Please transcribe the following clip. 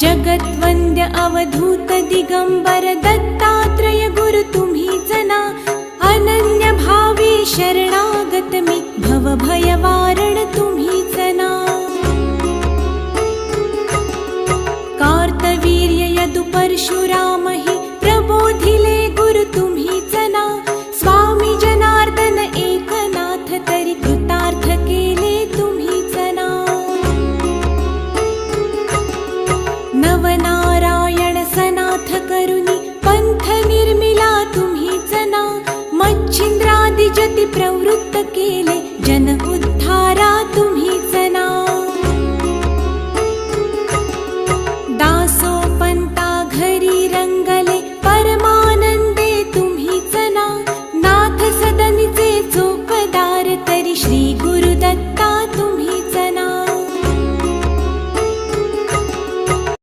जगद्वन्द्य अवधूत दिगम्बर दत्तात्रय गुरु तुम्हीच ना अनन्य भावे शरणागत मी भव भयवारण तुम्हीच ना कार्तवीर्य यदु परशुराम buena.